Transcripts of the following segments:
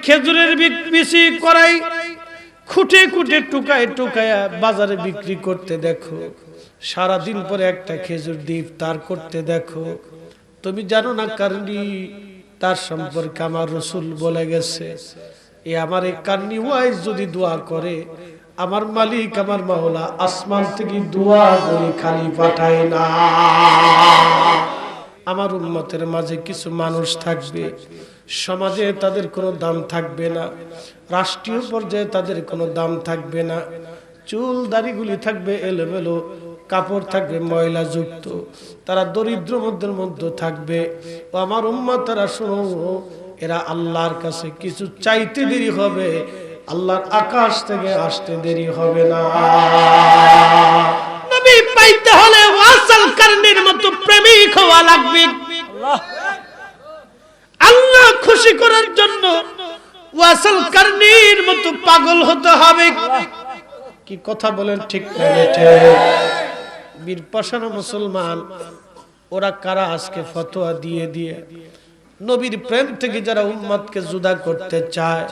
খেজুরের বিক- বিচি করাই, খুঁটে খুঁটে টুকায় টুকায়া বাজারে বিক্রি করতে দেখো। সারা দিন পরে একটা খেজুর দ্বীপ তার করতে দেখো। তুমি জানো না কারণি তার সম্পর্কে আমার রসুল বলে গেছে, এ আমার এই কান্নি ওয়াইজ যদি দোয়া করে, আমার মালিক, আমার মাওলা আসমান থেকে দোয়া করে খালি পাঠায় না। আমার উন্মতের মাঝে কিছু মানুষ থাকবে সমাজে তাদের কোনো দাম থাকবে না রাষ্ট্রীয় পর্যায়ে তাদের কোনো দাম থাকবে না চুল দাড়িগুলি থাকবে এলোমেলো কাপড় থাকবে ময়লা যুক্ত তারা দরিদ্র মধ্যের মধ্যে থাকবে। ও আমার উম্মা তারা শোনো এরা আল্লাহর কাছে কিছু চাইতে দেরি হবে আল্লাহর আকাশ থেকে আসতে দেরি হবে না। নবী পাইতে হলে ওয়াসাল কারণের মতো প্রেমিক হওয়া লাগবে। আল্লাহ খুশি করার জন্য ওয়াসাল কারণের মতো পাগল হতে হবে। কি কথা বলেন ঠিক বীর পাশানো মুসলমান, ওরা কারা আজকে ফতোয়া দিয়ে দিয়ে? নবীর প্রেম থেকে যারা উম্মতকে জুদা করতে চায়,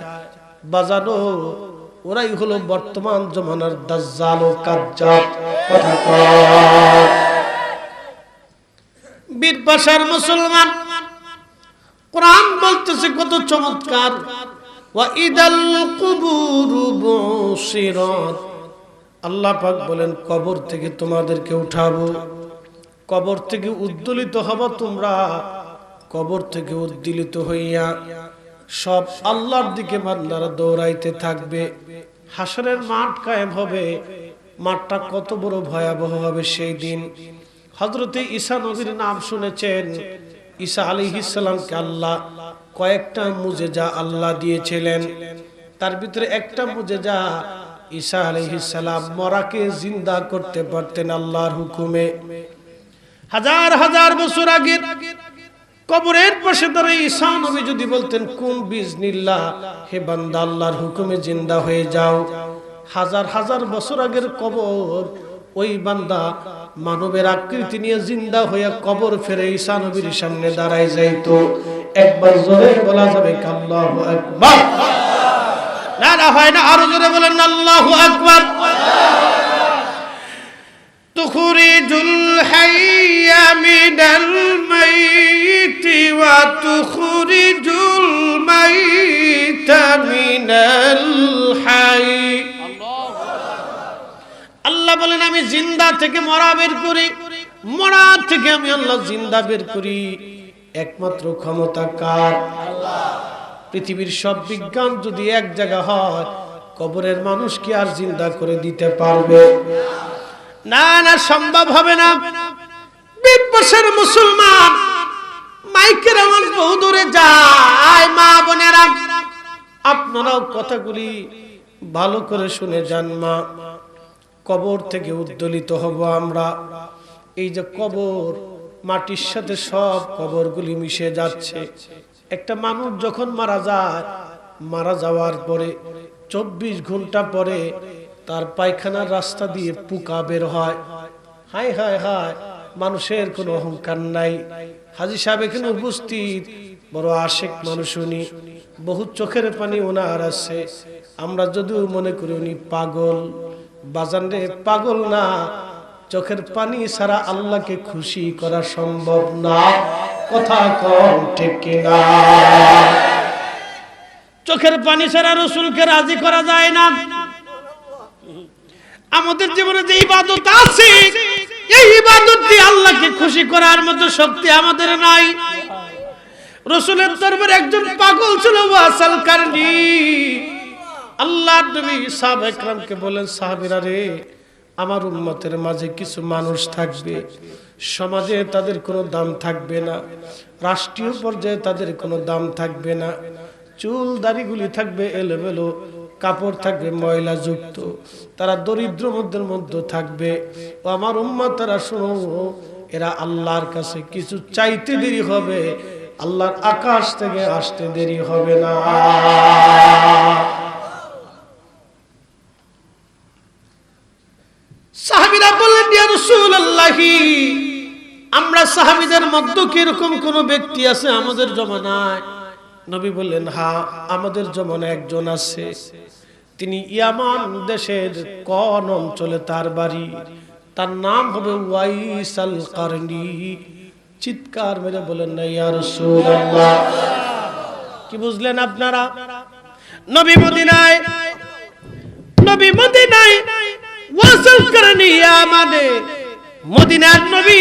বাজানো, ওরাই হলো বর্তমান জমানার দাজ্জাল ও কাজ্জাব। কথা বীর পাশার মুসলমান কোরআন বলতেছে কত চমৎকার। আল্লাহ পাক বলেন, কবর থেকে তোমাদেরকে উঠাবো। কবর থেকে উদ্দোলিত হব তোমরা। কবর থেকে উদ্দোলিত হইয়া সব আল্লাহর দিকে বান্দারা দৌড়াইতে থাকবে। হাসরের মাঠ কায়েম হবে। মাঠটা কত বড় ভয়াবহ হবে সেই দিন। হজরতে ঈসা নবীর নাম শুনেছেন ঈসা আলী ইসালামকে আল্লাহ কয়েকটা মুজেজা আল্লাহ দিয়েছিলেন। তার ভিতরে একটা মুজেজা ঈসা আলহিসাল্লাম মরাকে জিন্দা করতে পারতেন আল্লাহর হুকুমে। হাজার হাজার বছর আগে কবরের পাশে দাঁড়িয়ে ঈসা নবী যদি বলতেন কোন বিজনিল্লাহ, হে বান্দা, আল্লাহর হুকুমে জিন্দা হয়ে যাও। হাজার হাজার বছর আগের কবর ওই বান্দা মানবের আকৃতি নিয়ে জিন্দা হইয়া কবর ফেরে ঈসা নবীর সামনে দাঁড়ায় যাইতো একবার জোরে বলা যাবে আল্লাহু আকবার না না হয় না আরো জোরে বলেন আল্লাহু আকবার تخرج الحي من الميت وتخرج الميت من الحي আল্লাহ বলেন, আমি জিন্দা থেকে মরা বের করি, মরা থেকে আমি আল্লাহ জিন্দা বের করি। একমাত্র ক্ষমতা কার? পৃথিবীর সব বিজ্ঞান যদি এক জায়গা হয়, কবরের মানুষ কি আর জিন্দা করে দিতে পারবে? না না, সম্ভব হবে না। বিপসের মুসলমান, মাইকের আওয়াজ বহু দূরে যায়, মা বোনেরা। আপনারাও কথাগুলি ভালো করে শুনে যান, মা। কবর থেকে উদ্দোলিত হব আমরা। এই যে কবর, মাটির সাথে সব কবরগুলি মিশে যাচ্ছে। একটা মানুষ যখন মারা যায়, মারা যাওয়ার পরে, চব্বিশ ঘণ্টা পরে তার পায়খানার রাস্তা দিয়ে পোকা বের হয়। হাই হাই হাই মানুষের কোনো অহংকার নাই। হাজি সাহেব এখানে উপস্থিত, বড় আশেক মানুষ উনি, বহু চোখের পানি ওনার আছে। আমরা যদিও মনে করি উনি পাগল। বাজান রে, পাগল না। চোখের পানি ছাড়া আল্লাহকে খুশি করা সম্ভব না। কথা কম ঠিক কিনা। চোখের পানি ছাড়া রসুলকে রাজি করা যায় না। আমাদের জীবনে যে ইবাদত আছে, এই ইবাদত দিয়ে আল্লাহকে খুশি করার মতো শক্তি আমাদের নাই। রসুলের দরবারে একজন পাগল ছিল, ওয়াসাল কারণী। আল্লাহ নবী সাহাব একরামকে বলেন, সাহাবিরা রে, আমার উম্মতের মাঝে কিছু মানুষ থাকবে। সমাজে তাদের কোনো দাম থাকবে না। রাষ্ট্রীয় পর্যায়ে তাদের কোনো দাম থাকবে না। চুল দাড়িগুলি থাকবে এলোমেলো, কাপড় থাকবে ময়লা যুক্ত তারা দরিদ্র মধ্যের মধ্যে থাকবে। ও আমার উম্মা তারা শোনো, এরা আল্লাহর কাছে কিছু চাইতে দেরি হবে। আল্লাহর আকাশ থেকে আসতে দেরি হবে না। সাহাবিরা বললেন, ইয়া আমরা সাহাবীদের মধ্যে কি এরকম কোন ব্যক্তি আছে আমাদের জমানায়? নবী বললেন হ্যাঁ আমাদের জমানায় একজন আছে। তিনি ইয়ামান দেশের কোন অঞ্চলে তার বাড়ি। তার নাম হবে ওয়াইসাল কারনি চিৎকার মেরে বলেন না, ইয়া রাসূলুল্লাহ। কি বুঝলেন আপনারা? নবী মদিনায় নবী মদিনায় ওয়াসাল কারনি ইয়ামানে মদিনার নবী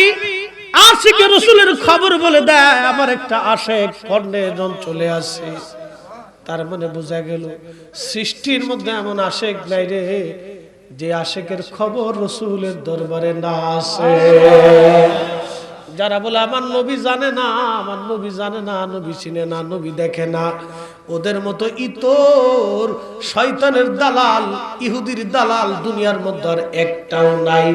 আশিকে রসুলের খবর বলে দেয়, আমার একটা আশেক পণ্যের চলে আসে। তার মানে বোঝা গেল, সৃষ্টির মধ্যে এমন আশেক নাই রে, যে আশেকের খবর রসুলের দরবারে না আসে। যারা বলে, আমার নবী জানে না, আমার নবী জানে না, নবী চিনে না, নবী দেখে না। ওদের মতো ইতর, শয়তানের দালাল, ইহুদির দালাল দুনিয়ার মধ্যে আর একটাও নাই?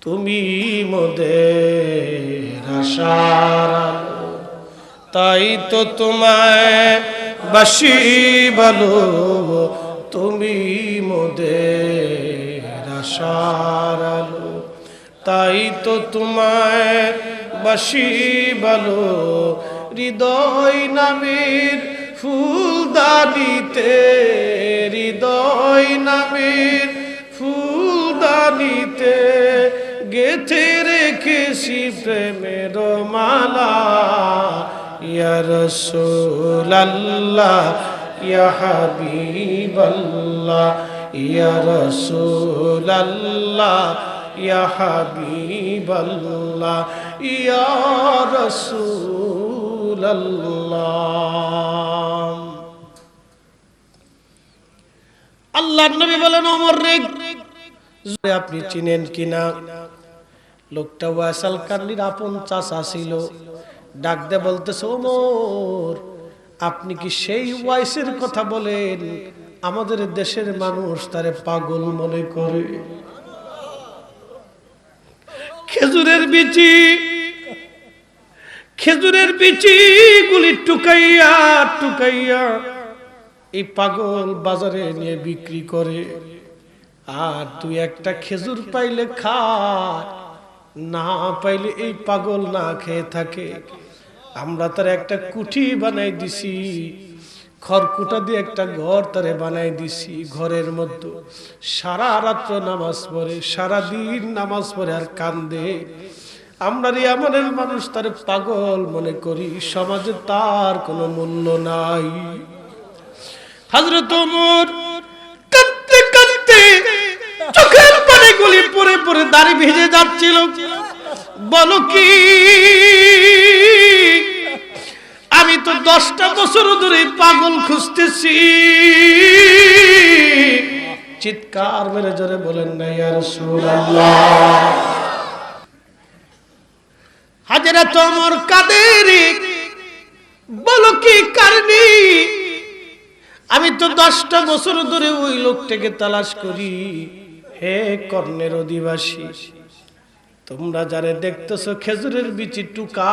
তুমি মোদের তাই তো তোমায় বাসি বলো তুমি মোদের আশার তাই তো তোমায় বাসি বলো হৃদয় নামের ফুলদানিতে, হৃদয় নামের ফুলদানিতে গেথে রেখেছি প্রেমের মালা। ইয়া রাসূলাল্লাহ, ইয়া হাবিবাল্লাহ, ইয়া রাসূলাল্লাহ। ইয়া হাবিবাল্লাহ, ইয়া রাসূলাল্লাহ। আল্লাহর নবী বলেন, ওমর রে আপনি চিনেন কিনা? লোকটা ওয়াসাল কান্নির আপন চাচা ছিল। ডাক দে বলতেছে, ওমর, আপনি কি সেই ওয়াইসের কথা বলেন? আমাদের দেশের মানুষ তারে পাগল মনে করে। খেজুরের বিচি খেজুরের বিচি গুলি টুকাইয়া টুকাইয়া এই পাগল বাজারে নিয়ে বিক্রি করে। আর তুই একটা খেজুর পাইলে খা, না পাইলে এই পাগল না খেয়ে থাকে। আমরা তার একটা কুঠি বানাই দিছি। খড়কুটা দিয়ে একটা ঘর তারে বানাই দিছি, ঘরের মধ্যে। সারা রাত্র নামাজ পড়ে, সারা দিন নামাজ পড়ে আর কান্দে। আমরা আমাদের মানুষ তার পাগল মনে করি, সমাজে তার কোনো মূল্য নাই। হজরত কাঁদতে কাঁদতে চোখের পরে পরে দাড়ি ভিজে যাচ্ছিল। বলো কি? আমি তো দশটা বছর ধরে পাগল খুঁজতেছি। চিৎকার মেরে জোরে বলেন না, ইয়া রাসূলুল্লাহ। হাজরা কাদের বলো কি কারণে? আমি তো দশটা বছর ধরে ওই লোকটাকে তালাশ করি। হে কর্ণের অধিবাসী, তোমরা যারে দেখতেছো খেজুরের বিচি টুকা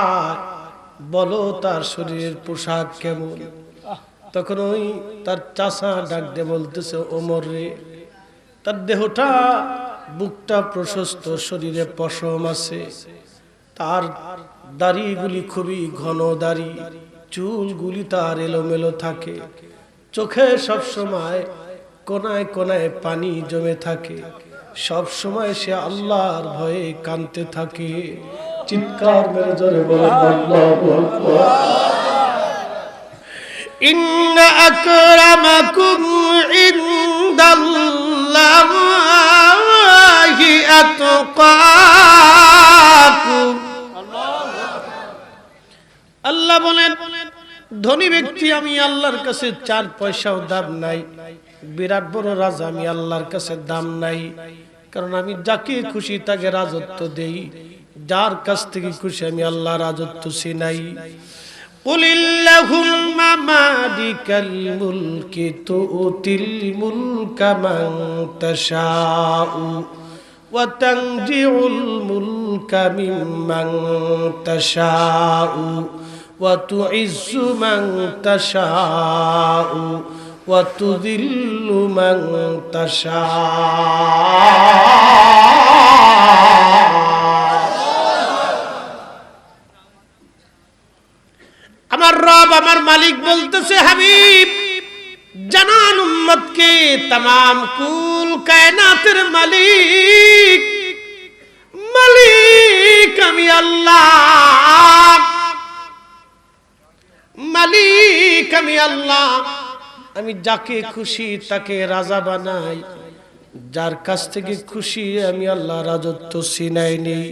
বলো তার শরীরের পোশাক কেমন? তখন ওই তার চাষা ডাক দিয়ে বলতেছে, ওমর রে, তার দেহটা, বুকটা প্রশস্ত, শরীরে পশম আছে। তার দাড়িগুলি খুবই ঘন দাড়ি, চুলগুলি তার এলোমেলো থাকে। চোখে সব সময় কোনায় কোনায় পানি জমে থাকে। সব সময় সে আল্লাহর ভয়ে কানতে থাকে। চিৎকার মেরে জোরে বলেন আল্লাহু আকবার। আকরামাকুম ইনদাল্লাহি আল্লাহ বলেন, ধনী ব্যক্তি, আমি আল্লাহর কাছে চার পয়সাও দাম নাই। বিরাট বড় রাজা, আমি আল্লাহর কাছে দাম নাই। কারণ আমি যাকে খুশি তাকে রাজত্ব দেই। যার কাছ থেকে খুশি আমি আল্লাহ রাজত্ব চিনাই قل اللهم مالك الملك تؤتي الملك من تشاء وتنزع الملك ممن تشاء وتعز من تشاء وتذل من تشاء আমার রব, আমার মালিক বলতেছে, হাবিব, জানান উম্মতকে তাম কুল কায়নাতের মালিক মালিক আমি আল্লাহ, মালিক আমি আল্লাহ, আমি যাকে খুশি তাকে রাজা বানাই, যার কাছ থেকে খুশি আমি আল্লাহ রাজত্ব সিনাই নেই,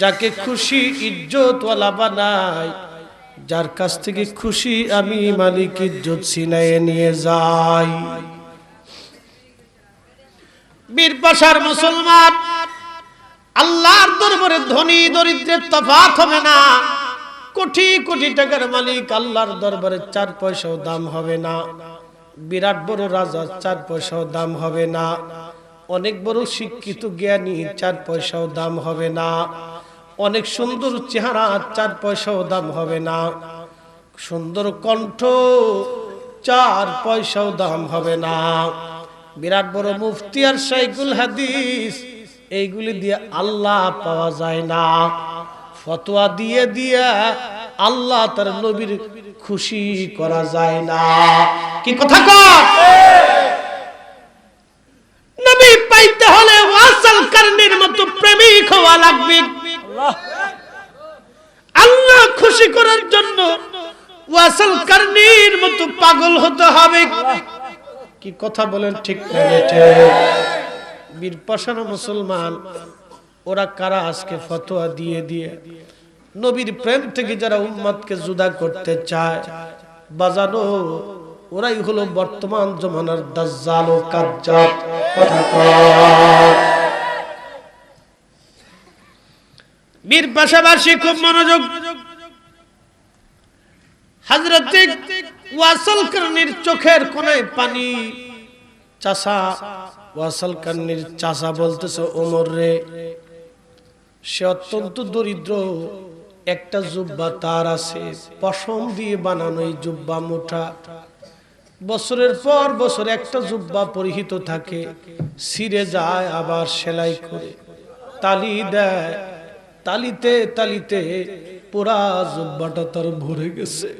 যাকে খুশি ইজ্জতওয়ালা বানাই যার কাছ থেকে খুশি আমি মালিক ইজ্জত সিনাইয়ে নিয়ে যাই। বীর পাশার মুসলমান, আল্লাহর দরবারে ধনী দরিদ্রের তফাত হবে না। কোটি কোটি টাকার মালিক আল্লাহর দরবারে চার পয়সাও দাম হবে না। বিরাট বড় রাজা, চার পয়সাও দাম হবে না। অনেক বড় শিক্ষিত জ্ঞানী, চার পয়সাও দাম হবে না। অনেক সুন্দর চেহারা, চার পয়সাও দাম হবে না। সুন্দর কণ্ঠ, চার পয়সাও দাম হবে না। বিরাট বড় মুফতি আর শাইকুল হাদিস, এইগুলি দিয়ে আল্লাহ পাওয়া যায় না। ফতোয়া দিয়ে দিয়া আল্লাহ তার নবীর খুশি করা যায় না। কি কথা নবী পাইতে হলে মতো প্রেমিক হওয়া লাগবে। আল্লাহ। খুশি করার জন্য ওয়াসাল কারণের মতো পাগল হতে হবে। কি কথা বলেন ঠিক বীর পাশানো মুসলমান, ওরা কারা আজকে ফতোয়া দিয়ে দিয়ে? নবীর প্রেম থেকে যারা উম্মতকে জুদা করতে চায়, বাজানো, ওরাই হলো বর্তমান জমানার দাজ্জাল ও কাজ্জাব। কথা বীর পাশাপাশি খুব মনোযোগ। চোখের কোনায় পানি। চাষা, ওয়াসল চাষা বলতেছে, ওমর রে, সে অত্যন্ত দরিদ্র, একটা জুব্বা তার আছে, পশম দিয়ে বানানো এই জুব্বা মোটা। বছরের পর বছর একটা জুব্বা পরিহিত থাকে সিরে যায়, আবার সেলাই করে তালি দেয় তালিতে তালিতে পুরা জুব্বাটা তার ভরে গেছে।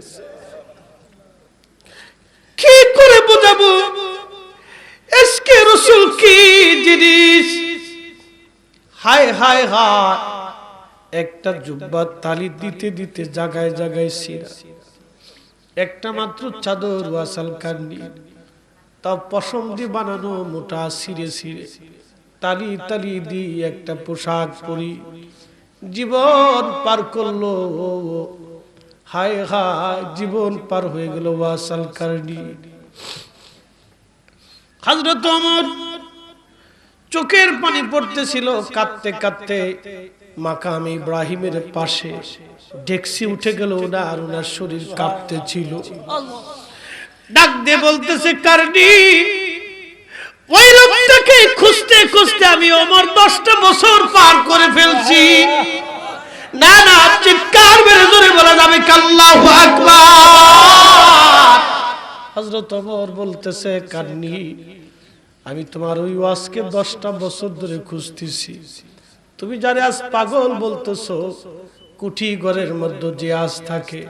কি করে বোঝাবো? এসকে রসুল কি জিনিস? হায় হায় হায়, একটা জুব্বা তালি দিতে দিতে জাগায় জাগায় সিরা একটা মাত্র চাদর ওয়াসাল কান্নি তা পশম দিয়ে বানানো মোটা সিরে সিরে তালি তালি দি একটা পোশাক পরি। জীবন পার করল। হায় হায়, জীবন পার হয়ে গেল ওয়াসাল কারণী। হজরত অমর চোখের পানি পড়তেছিল, কাঁদতে কাঁদতে মাকাম ইব্রাহিমের পাশে। ডেক্সি উঠে গেল ওনা আর ওনার শরীর কাঁপতে ছিল ডাক দিয়ে বলতেছে, কারণী ওই লোকটাকে খুঁজতে খুঁজতে আমি অমর দশটা বছর পার করে ফেলছি। না না, চিৎকার বেড়ে জোরে বলা যাবে কাল্লাহু আকবার। হযরত ওমর বলতেছে, কান্নি, আমি তোমার ওই ওয়াজকে দশটা বছর ধরে খুঁজতেছি। তুমি যারে আজ পাগল বলতেছো, কুঠি ঘরের মধ্যে যে আজ থাকে,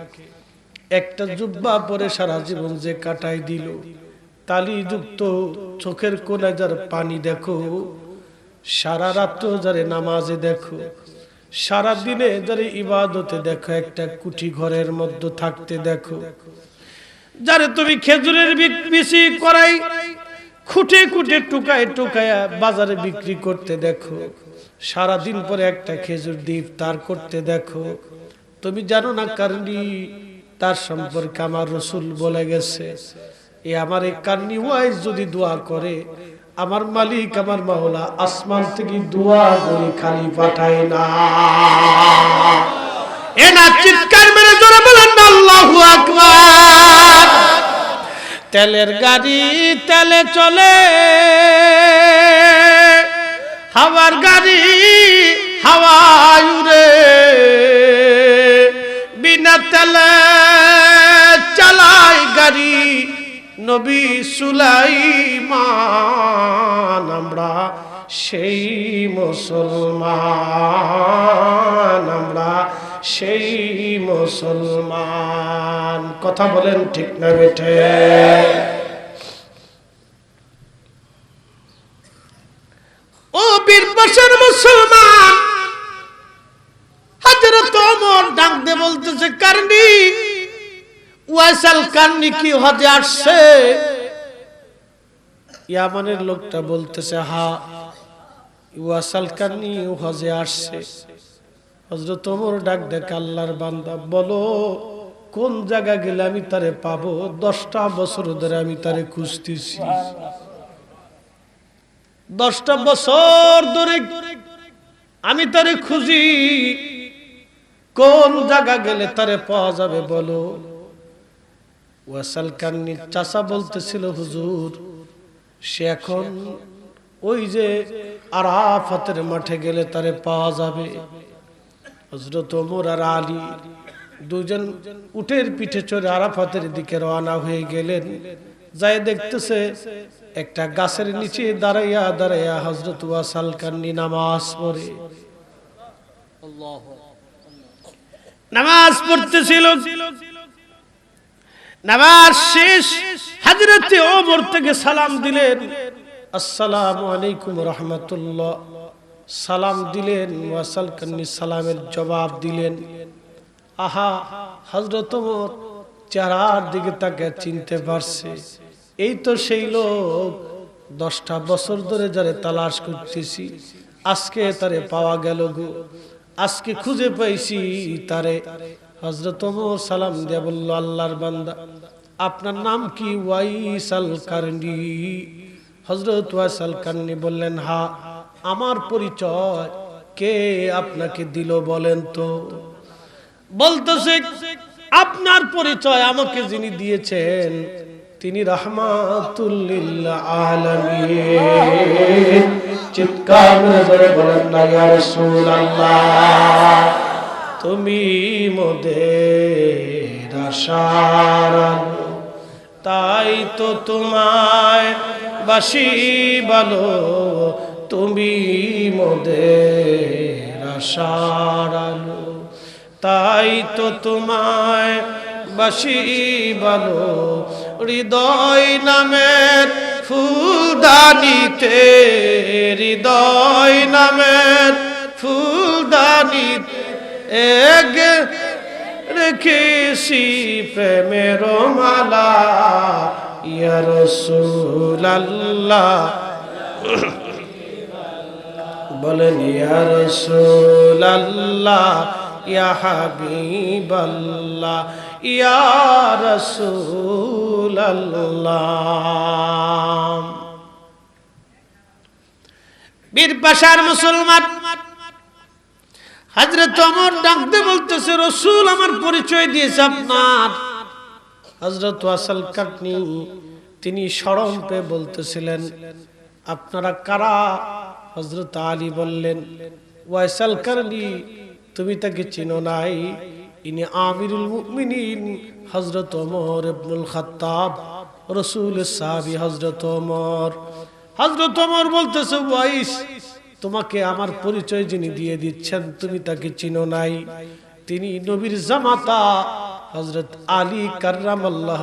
একটা জুব্বা পরে সারা জীবন যে কাটাই দিল। তালি যুক্ত চোখের কোনায় যার পানি দেখো, সারা রাত্র যারে নামাজে দেখো, সারা দিনে যারে ইবাদতে দেখো, একটা কুঠি ঘরের মধ্যে থাকতে দেখো। যারে তুমি খেজুরের বিক- বিচি করাই, খুঁটে খুঁটে টুকায় টুকায়া বাজারে বিক্রি করতে দেখো। সারা দিন পরে একটা খেজুর দ্বীপ তার করতে দেখো। তুমি জানো না কারণি তার সম্পর্কে আমার রসুল বলে গেছে। এ আমার এই কান্নি ওয়াইজ যদি দোয়া করে, আমার মালিক, আমার মাওলা আসমান থেকে দোয়া করে খালি পাঠায় না। এ না চিৎকার মেরে জোরে বলেন, আল্লাহু আকবার। তেলের গাড়ি তেলে চলে, হাওয়ার গাড়ি হাওয়ায় উড়ে। বিনা তেলে নবী সুলাইমান, আমরা সেই মুসলমান, আমরা সেই মুসলমান। কথা বলেন ঠিক না বেঠে ও বীর মুসলমান, হাজরত ওমর ডাক দে বলতেছে, কারণি ওয়াইসাল কারণি কি হজে আসছে? ইয়ামানের লোকটা বলতেছে, হা, ওয়াসাল কারণি হজে আসছে। হজরত ওমর ডাক দেখ আল্লাহর বান্দা বলো, কোন জায়গা গেলে আমি তারে পাবো? দশটা বছর ধরে আমি তারে খুঁজতেছি। দশটা বছর ধরে আমি তারে খুঁজি। কোন জায়গা গেলে তারে পাওয়া যাবে বলো? ওয়াসাল কান্নির চাচা বলতেছিল হুজুর সে এখন ওই যে আরাফাতের মাঠে গেলে তারে পাওয়া যাবে। হজরত ওমর আর আলী দুজন উটের পিঠে চড়ে আরাফাতের দিকে রওনা হয়ে গেলেন। যাই দেখতেছে একটা গাছের নিচে দাঁড়াইয়া দাঁড়াইয়া হজরত ওয়াসাল কান্নি নামাজ পড়ে। নামাজ পড়তেছিল। নামাজ শেষ, হাজরতে ওমর থেকে সালাম দিলেন। আসসালামু আলাইকুম রহমতুল্লাহ। সালাম দিলেন, ওয়াসাল কান্নি সালামের জবাব দিলেন। আহা, হজরত ওমর চেহারার দিকে তাকে চিনতে পারছে। এই তো সেই লোক দশটা বছর ধরে যারে তালাশ করতেছি, আজকে তারে পাওয়া গেল গো। আজকে খুঁজে পাইছি তারে। হজরত সালাম দিয়া বলল, আল্লাহর বান্দা, আপনার নাম কি? ওয়াইসাল কারনি। হজরত ওয়াইসাল কারনি বললেন, হা, আমার পরিচয় কে আপনাকে দিল বলেন তো? বলতেছে, আপনার পরিচয় আমাকে যিনি দিয়েছেন, তিনি রহমাতুল্লিল আলামিন। চিৎকার বলেন না রাসূলুল্লাহ। তুমি মোদের আশার তাই তো তোমায় বাসি বলো, তুমি মোদের আশার তাই তো তোমায় বাসি বলো, হৃদয় নামের ফুলদানিতে, হৃদয় নামের ফুলদানিতে এক রেখেছি প্রেমের মালা। ইয়া রাসূলুল্লাহ। বলেন, ইয়া রাসূলুল্লাহ, ইয়া হাবিবাল্লাহ, ইয়া রাসূলুল্লাহ। বীর পাশার মুসলমান হজরত অমর ডাকতে বলতেছে, রসুল, আমার পরিচয় দিয়েছে আপনার। হজরত ওয়াসাল কাটনি, তিনি সরম পেয়ে বলতেছিলেন, আপনারা কারা? হজরত আলী বললেন ওয়াইসাল কারনি তুমি তাকে চিনো নাই। ইনি আমিরুল মুমিনিন হজরত ওমর ইবনুল খাত্তাব, রসুল সাহাবী হজরত ওমর। হজরত ওমর বলতেছে, ওয়াইস তোমাকে আমার পরিচয় যিনি দিয়ে দিচ্ছেন, তুমি তাকে চিনো নাই। তিনি নবীর জামাতা হজরত আলী কার্রাম আল্লাহ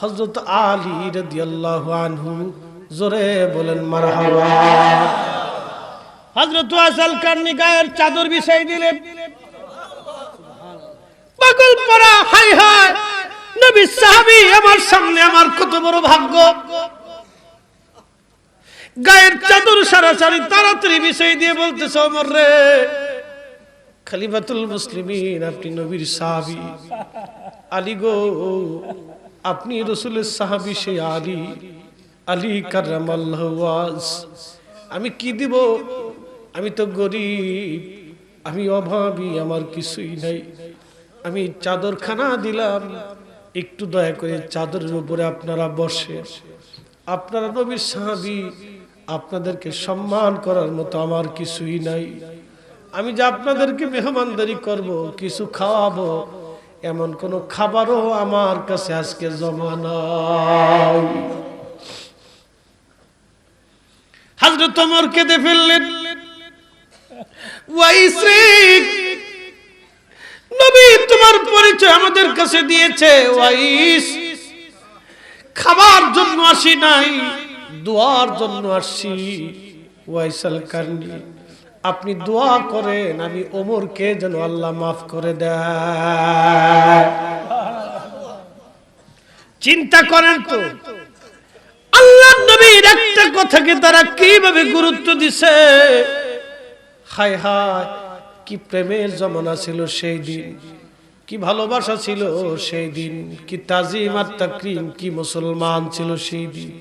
হজরত আলী রাদিয়াল্লাহু আনহু জোরে বলেন, মারহাবা। হজরত কারনি গায়ের চাদর বিছাই দিলেন। পাগল পড়া হাই হাই নবী সাহাবী আমার সামনে, আমার কত বড় ভাগ্য। গায়ের চাদর সারা সারাসারি তাড়াতাড়ি বিষয় দিয়ে বলতেছে অমর রে, খালিফাতুল মুসলিমিন, আপনি নবীর সাহাবি। আলী গো, আপনি রসুলের সাহাবি সেই আলী। আলী কারাম আল্লাহ আমি কি দিব? আমি তো গরিব, আমি অভাবী, আমার কিছুই নাই। আমি চাদরখানা দিলাম, একটু দয়া করে চাদরের উপরে আপনারা বসে আপনারা নবীর সাহাবি আপনাদেরকে সম্মান করার মতো আমার কিছুই নাই। আমি যে আপনাদেরকে মেহমানদারি করব, কিছু খাওয়াবো, এমন কোনো খাবারও আমার কাছে আজকে জমা নাই। হাজরত ওমর কেঁদে ফেললেন। তোমার পরিচয় আমাদের কাছে দিয়েছে। খাবার জন্য আসি নাই। দোয়ার জন্য আসছি। ওয়াইসাল কারণি। আপনি দোয়া করেন, আমি ওমরকে যেন আল্লাহ মাফ করে দেয়। চিন্তা করেন তো আল্লাহ নবীর একটা কথাকে তারা কীভাবে গুরুত্ব দিছে? হায় হায়, কি প্রেমের জমানা ছিল সেই দিন, কি ভালোবাসা ছিল সেই দিন, কি তাজিম আর তাকরিম, কি মুসলমান ছিল সেই দিন।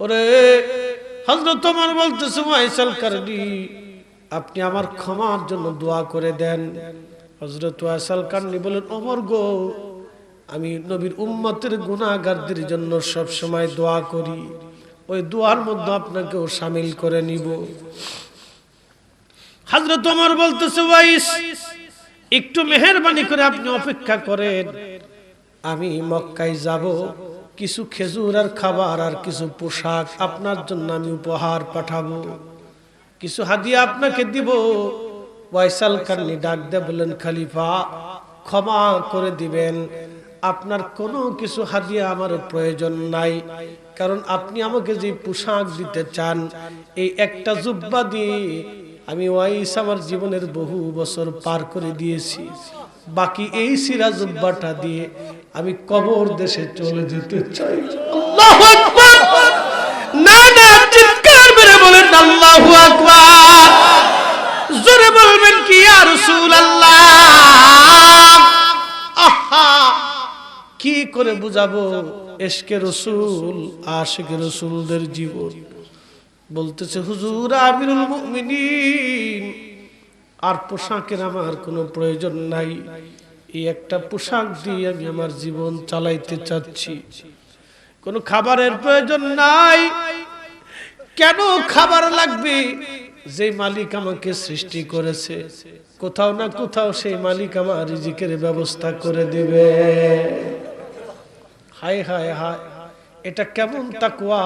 ওরে হজরত তোমার বলতেছে মাইসাল কারণি আপনি আমার ক্ষমার জন্য দোয়া করে দেন। হজরত ওয়াসাল কারণি বলেন অমর গো, আমি নবীর উম্মতের গুণাগারদের জন্য সব সময় দোয়া করি। ওই দোয়ার মধ্যে আপনাকেও সামিল করে নিব। হাজরত ওমর বলতেছে, ওয়াইস, একটু মেহরবানি করে আপনি অপেক্ষা করেন। আমি মক্কায় যাব কিছু খেজুর আর খাবার আর কিছু পোশাক আপনার জন্য আমি উপহার পাঠাবো। কিছু হাদিয়া আপনাকে দিব। ওয়াইসাল কান্নি ডাক দে বললেন, খালিফা, ক্ষমা করে দিবেন। আপনার কোনো কিছু হাদিয়া আমার প্রয়োজন নাই। কারণ আপনি আমাকে যে পোশাক দিতে চান, এই একটা জুব্বা দিয়ে আমি ওয়াইস আমার জীবনের বহু বছর পার করে দিয়েছি। বাকি এই সিরা জুব্বাটা দিয়ে আমি কবর দেশে চলে যেতে চাই। না না, চিৎকার মেরে বলেন, আল্লাহু আকবার! জোরে বলবেন কি আহা! কি করে বুঝাবো? এশকে রসুল, আশেকে রসুলদের জীবন। বলতেছে, হুজুর আমিরুল মুমিনিন আর পোশাকের আমার কোনো প্রয়োজন নাই। এই একটা পোশাক দিয়ে আমি আমার জীবন চালাইতে চাচ্ছি। কোনো খাবারের প্রয়োজন নাই। কেন খাবার লাগবে? যে মালিক আমাকে সৃষ্টি করেছে, কোথাও না কোথাও সেই মালিক আমার রিজিকের ব্যবস্থা করে দিবে। হায় হায় হায়, এটা কেমন তাকুয়া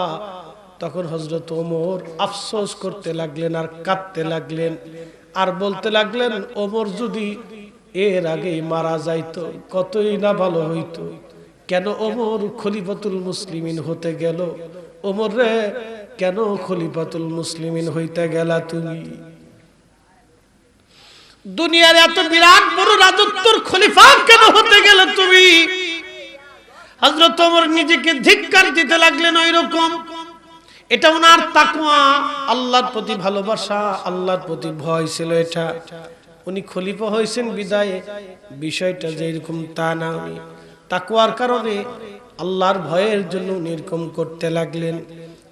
তখন হজরত ওমর আফসোস করতে লাগলেন আর কাঁদতে লাগলেন। আর বলতে লাগলেন, ওমর যদি এর আগেই মারা যাইতো, কতই না ভালো হইতো। কেন ওমর খলিফাতুল মুসলিমিন হতে গেল? ওমর রে, কেন খলিফাতুল মুসলিমিন হইতে গেলা তুমি? দুনিয়ার এত বিরাট বড় রাজত্বর খলিফা কেন হতে গেলে তুমি? হজরত ওমর নিজেকে ধিক্কার দিতে লাগলেন ওই রকম এটা ওনার তাকুয়া আল্লাহর প্রতি ভালোবাসা, আল্লাহর প্রতি ভয় ছিল এটা। উনি খলিফা হয়েছেন বিদায়ে। বিষয়টা যে এরকম তা না উনি। তাকওয়ার কারণে আল্লাহর ভয়ের জন্য উনি এরকম করতে লাগলেন।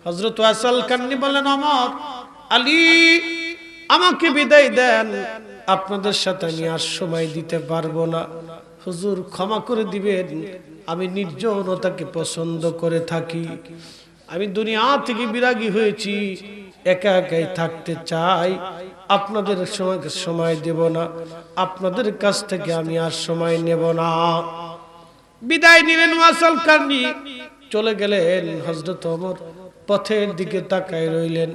হজরত আসাল কান্নি বলেন, অমর, আলী, আমাকে বিদায় দেন। আপনাদের সাথে আমি আর সময় দিতে পারব না। হুজুর ক্ষমা করে দিবেন। আমি নির্জনতাকে পছন্দ করে থাকি। আমি দুনিয়া থেকে বিরাগী হয়েছি। একা একাই থাকতে চাই। আপনাদের সময় সময় দেব না। আপনাদের কাছ থেকে আমি আর সময় নেব না। বিদায় নিলেন ওয়াসাল কারনি চলে গেলেন হজরত অমর পথের দিকে তাকায় রইলেন।